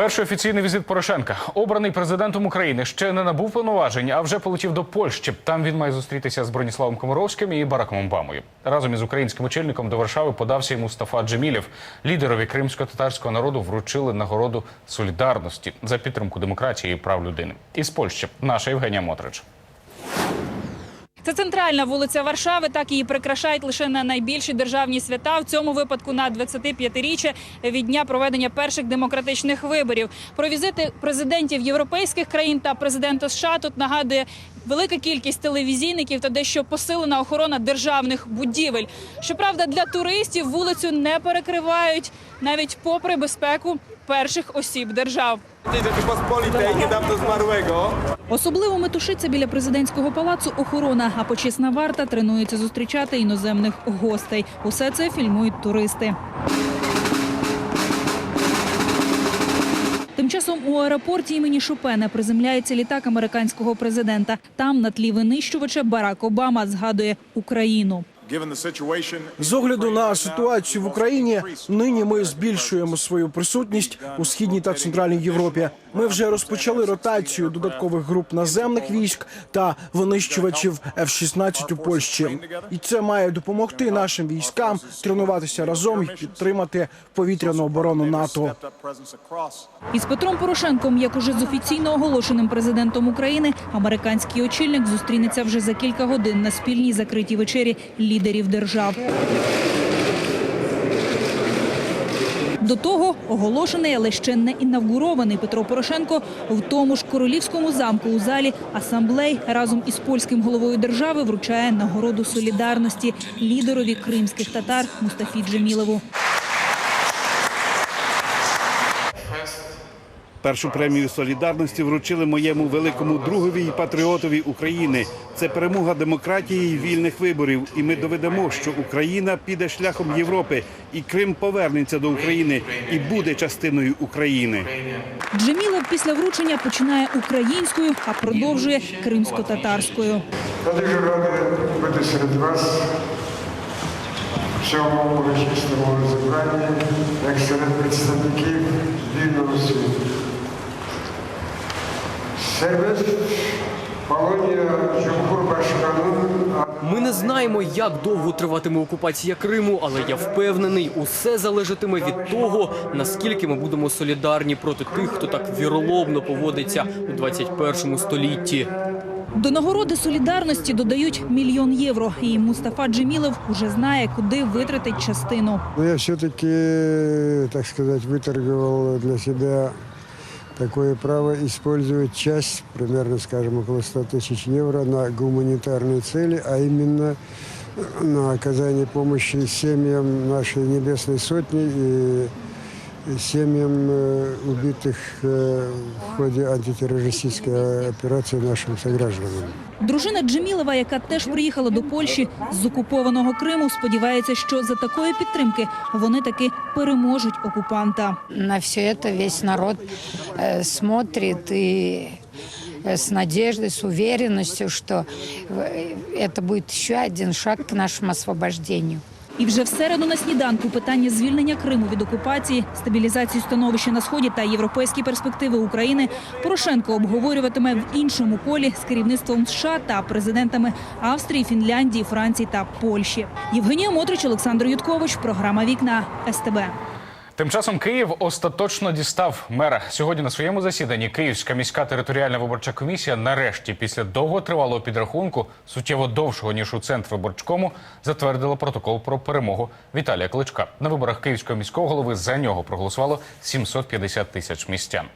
Перший офіційний візит Порошенка, обраний президентом України, ще не набув повноважень, а вже полетів до Польщі. Там він має зустрітися з Броніславом Комаровським і Бараком Обамою. Разом із українським очільником до Варшави подався і Мустафа Джемілєв. Лідерові кримсько-татарського народу вручили нагороду солідарності за підтримку демократії і прав людини. Із Польщі наша Євгенія Мотрич. Це центральна вулиця Варшави. Так її прикрашають лише на найбільші державні свята. В цьому випадку на 25-річчя від дня проведення перших демократичних виборів. Про візити президентів європейських країн та президента США тут нагадує велика кількість телевізійників та дещо посилена охорона державних будівель. Щоправда, для туристів вулицю не перекривають навіть попри безпеку перших осіб держав. Dam do zmarłego. Особливо метушиться біля президентського палацу охорона, а почесна варта тренується зустрічати іноземних гостей. Усе це фільмують туристи. Тим часом у аеропорті імені Шопена приземляється літак американського президента. Там на тлі винищувача Барак Обама згадує Україну. З огляду на ситуацію в Україні, нині ми збільшуємо свою присутність у східній та центральній Європі. Ми вже розпочали ротацію додаткових груп наземних військ та винищувачів F-16 у Польщі. І це має допомогти нашим військам тренуватися разом і підтримати повітряну оборону НАТО. Із Петром Порошенком, як уже з офіційно оголошеним президентом України, американський очільник зустрінеться вже за кілька годин на спільній закритій вечері лідерів держав. До того оголошений, але ще не інавгурований Петро Порошенко в тому ж королівському замку у залі асамблей разом із польським головою держави вручає нагороду солідарності лідерові кримських татар Мустафі Джемілову. Першу премію солідарності вручили моєму великому другові і патріотові України. Це перемога демократії і вільних виборів. І ми доведемо, що Україна піде шляхом Європи, і Крим повернеться до України і буде частиною України. Джемілов після вручення починає українською, а продовжує кримсько-татарською. Я дуже радий бути серед вас в цьому урочистому зібранні, як серед представників вільного світу. Ми не знаємо, як довго триватиме окупація Криму, але я впевнений, усе залежатиме від того, наскільки ми будемо солідарні проти тих, хто так віроломно поводиться у 21 столітті. До нагороди солідарності додають мільйон євро. І Мустафа Джемілов уже знає, куди витратить частину. Но я все-таки, так сказать, выторговал для себя такое право использовать часть, примерно, скажем, около 100 тысяч евро на гуманитарные цели, а именно на оказание помощи семьям нашей Небесной Сотни и семьям э, убитых э, в ходе антитеррористической операции нашим согражданам. Дружина Джемілова, яка теж приїхала до Польщі з окупованого Криму, сподівається, що за такої підтримки вони таки переможуть окупанта. На все это весь народ э, смотрит и э, с надеждой, с уверенностью, что э, это будет еще один шаг к нашему освобождению. І вже в середу на сніданку питання звільнення Криму від окупації, стабілізації становища на сході та європейські перспективи України Порошенко обговорюватиме в іншому колі з керівництвом США та президентами Австрії, Фінляндії, Франції та Польщі. Євгенія Мотрич, Олександр Юткович. Програма Вікна СТБ. Тим часом Київ остаточно дістав мера. Сьогодні на своєму засіданні Київська міська територіальна виборча комісія нарешті, після довготривалого підрахунку, суттєво довшого ніж у центр виборчкому, затвердила протокол про перемогу Віталія Кличка. На виборах Київського міського голови за нього проголосувало 750 тисяч містян.